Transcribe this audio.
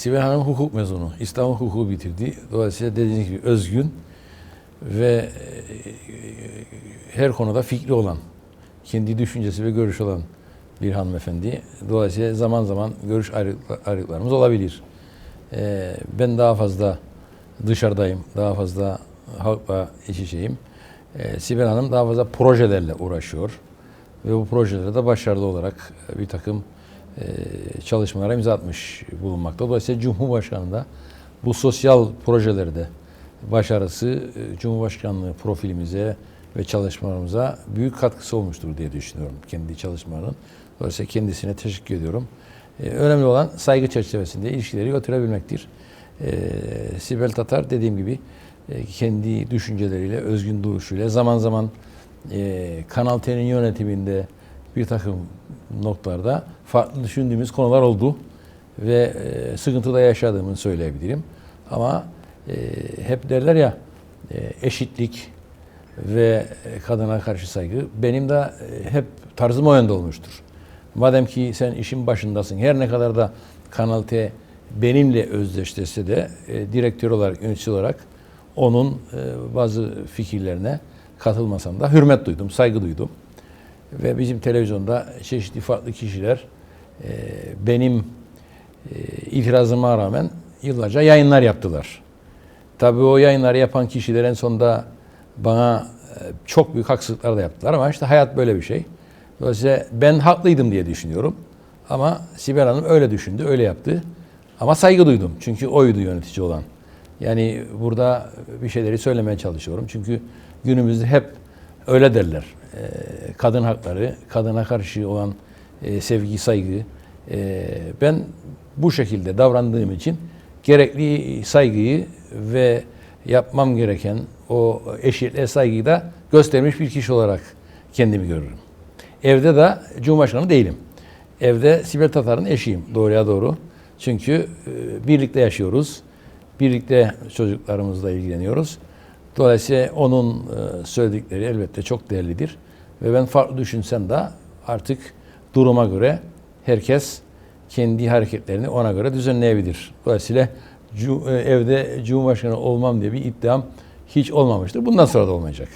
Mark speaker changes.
Speaker 1: Sibel Hanım hukuk mezunu. İstanbul hukuku bitirdi. Dolayısıyla dediğiniz gibi özgün ve e, her konuda fikri olan, kendi düşüncesi ve görüş olan bir hanımefendi. Dolayısıyla zaman zaman görüş ayrılıkla- ayrılıklarımız olabilir. E, ben daha fazla dışarıdayım, daha fazla halkla iç içeyim. E, Sibel Hanım daha fazla projelerle uğraşıyor ve bu projelerde de başarılı olarak bir takım çalışmalara imza atmış bulunmakta. Dolayısıyla Cumhurbaşkanı da bu sosyal projelerde başarısı e, Cumhurbaşkanlığı profilimize ve çalışmalarımıza büyük katkısı olmuştur diye düşünüyorum kendi çalışmalarının. Dolayısıyla kendisine teşekkür ediyorum. E, Önemli olan saygı çerçevesinde ilişkileri götürebilmektir. E, Sibel Tatar dediğim gibi e, kendi düşünceleriyle, özgün duruşuyla zaman zaman e, Kanal T'nin yönetiminde bir takım noktalarda farklı düşündüğümüz konular oldu ve e, sıkıntıda yaşadığımı söyleyebilirim. Ama e, hep derler ya e, eşitlik ve e, kadına karşı saygı benim de hep tarzım o yönde olmuştur. Madem ki sen işin başındasın her ne kadar da Kanal T benimle özdeşleşse de direktör olarak, yönetici olarak onun bazı fikirlerine katılmasam da hürmet duydum, saygı duydum. Ve bizim televizyonda çeşitli farklı kişiler e, benim e, itirazıma rağmen yıllarca yayınlar yaptılar. Tabii o yayınları yapan kişiler en sonunda bana e, çok büyük haksızlıklar da yaptılar ama işte hayat böyle bir şey. Dolayısıyla ben haklıydım diye düşünüyorum. Ama Sibel Hanım öyle düşündü, öyle yaptı. Ama saygı duydum. Çünkü oydu yönetici olan. Yani burada bir şeyleri söylemeye çalışıyorum. Çünkü günümüzde hep öyle derler. Ee, kadın hakları, kadına karşı olan e, sevgi, saygı. E, ben bu şekilde davrandığım için gerekli saygıyı ve yapmam gereken o eşitliğe saygıyı da göstermiş bir kişi olarak kendimi görürüm. Evde de Cumhurbaşkanı değilim. Evde Sibel Tatar'ın eşiyim doğruya doğru. Çünkü e, birlikte yaşıyoruz. Birlikte çocuklarımızla ilgileniyoruz. Dolayısıyla onun e, söyledikleri elbette çok değerlidir. Ve ben farklı düşünsem de artık duruma göre herkes kendi hareketlerini ona göre düzenleyebilir. Dolayısıyla e, evde Cumhurbaşkanı olmam diye bir iddiam hiç olmamıştır. Bundan sonra da olmayacak.